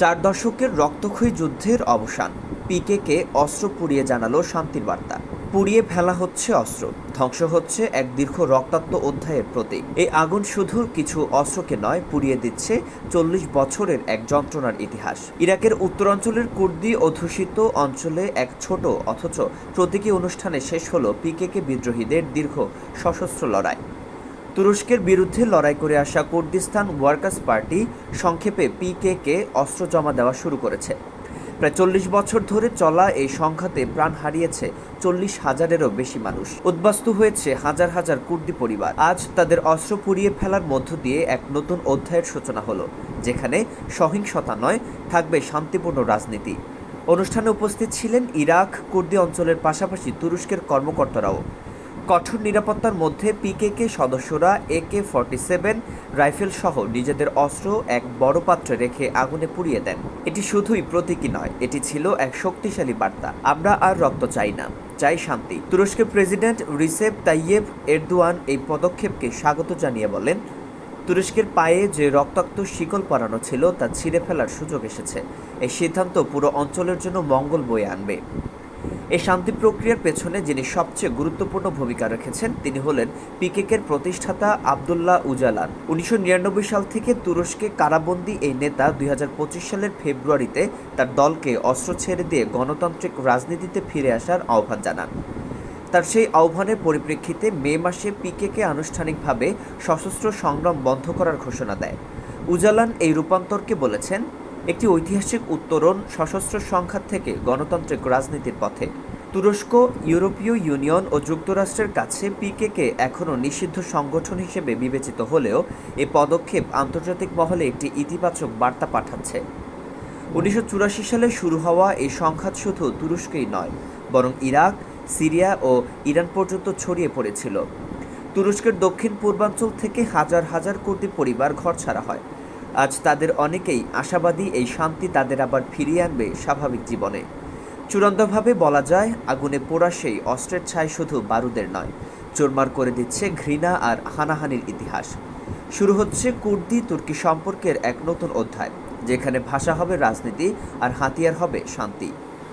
চার দশকের রক্তক্ষয়ী যুদ্ধের অবসান। পিকেকে অস্ত্র পুড়িয়ে জানালো শান্তির বার্তা। পুড়িয়ে ফেলা হচ্ছে অস্ত্র, ধ্বংস হচ্ছে এক দীর্ঘ রক্তাক্ত অধ্যায়ের প্রতীক। এই আগুন শুধু কিছু অস্ত্রকে নয়, পুড়িয়ে দিচ্ছে চল্লিশ বছরের এক যন্ত্রণার ইতিহাস। ইরাকের উত্তরাঞ্চলের কুর্দি অধ্যুষিত অঞ্চলে এক ছোট অথচ প্রতীকী অনুষ্ঠানে শেষ হলো পিকেকে বিদ্রোহীদের দীর্ঘ সশস্ত্র লড়াই। তুরস্কের বিরুদ্ধে লড়াই করে আসা কুর্দিস্তান ওয়ার্কার্স পার্টি সংক্ষেপে পিকেকে অস্ত্র জমা দেওয়া শুরু করেছে। প্রায় চল্লিশ বছর ধরে চলা এই সংঘাতে প্রাণ হারিয়েছে চল্লিশ হাজারেরও বেশি মানুষ। উদ্বাস্তু হয়েছে হাজার হাজার কুর্দি পরিবার। আজ তাদের অস্ত্র পুড়িয়ে ফেলার মধ্য দিয়ে এক নতুন অধ্যায়ের সূচনা হলো, যেখানে সহিংসতা নয়, থাকবে শান্তিপূর্ণ রাজনীতি। অনুষ্ঠানে উপস্থিত ছিলেন ইরাক, কুর্দি অঞ্চলের পাশাপাশি তুরস্কের কর্মকর্তারাও। কঠোর নিরাপত্তার মধ্যে পিকেকে সদস্যরা একে ফর্টি সেভেন রাইফেল সহ নিজেদের অস্ত্র এক বড় পাত্রে রেখে আগুনে পুড়িয়ে দেন। এটি শুধুই প্রতীকী নয়, এটি ছিল এক শক্তিশালী বার্তা। আমরা আর রক্ত চাই না, চাই শান্তি। তুরস্কের প্রেসিডেন্ট রিসেপ তাইয়েব এরদোয়ান এই পদক্ষেপকে স্বাগত জানিয়ে বলেন, তুরস্কের পায়ে যে রক্তাক্ত শিকল পরানো ছিল তা ছিঁড়ে ফেলার সুযোগ এসেছে। এই সিদ্ধান্ত পুরো অঞ্চলের জন্য মঙ্গল বয়ে আনবে। এই শান্তি প্রক্রিয়ার পেছনে যিনি সবচেয়ে গুরুত্বপূর্ণ ভূমিকা রেখেছেন, তিনি হলেন পিকেকের প্রতিষ্ঠাতা আবদুল্লাহ উজালান। উনিশশো নিরানব্বই সাল থেকে তুরস্কে কারাবন্দী এই নেতা দুই হাজার পঁচিশ সালের ফেব্রুয়ারিতে তার দলকে অস্ত্র ছেড়ে দিয়ে গণতান্ত্রিক রাজনীতিতে ফিরে আসার আহ্বান জানান। তার সেই আহ্বানের পরিপ্রেক্ষিতে মে মাসে পিকেকে আনুষ্ঠানিকভাবে সশস্ত্র সংগ্রাম বন্ধ করার ঘোষণা দেয়। উজালান এই রূপান্তরকে বলেছেন একটি ঐতিহাসিক উত্তরণ সশস্ত্র সংঘাত থেকে গণতান্ত্রিক রাজনীতির পথে। তুরস্ক, ইউরোপীয় ইউনিয়ন ও যুক্তরাষ্ট্রের কাছে পিকেকে এখনও নিষিদ্ধ সংগঠন হিসেবে বিবেচিত হলেও এ পদক্ষেপ আন্তর্জাতিক মহলে একটি ইতিবাচক বার্তা পাঠাচ্ছে। উনিশশো চুরাশি সালে শুরু হওয়া এই সংঘাত শুধু তুরস্কেই নয়, বরং ইরাক, সিরিয়া ও ইরান পর্যন্ত ছড়িয়ে পড়েছিল। তুরস্কের দক্ষিণ পূর্বাঞ্চল থেকে হাজার হাজার কোটি পরিবার ঘর ছাড়া হয়। আজ তাদের অনেকেই আশাবাদী এই শান্তি তাদের আবার ফিরিয়ে আনবে স্বাভাবিক জীবনে। চূড়ান্তভাবে বলা যায়, আগুনে পোড়া সেই অস্ত্রের ছায় শুধু বারুদের নয়, চোরমার করে দিচ্ছে ঘৃণা আর হানাহানির ইতিহাস। শুরু হচ্ছে কুর্দি তুর্কি সম্পর্কের এক নতুন অধ্যায়, যেখানে ভাষা হবে রাজনীতি আর হাতিয়ার হবে শান্তি।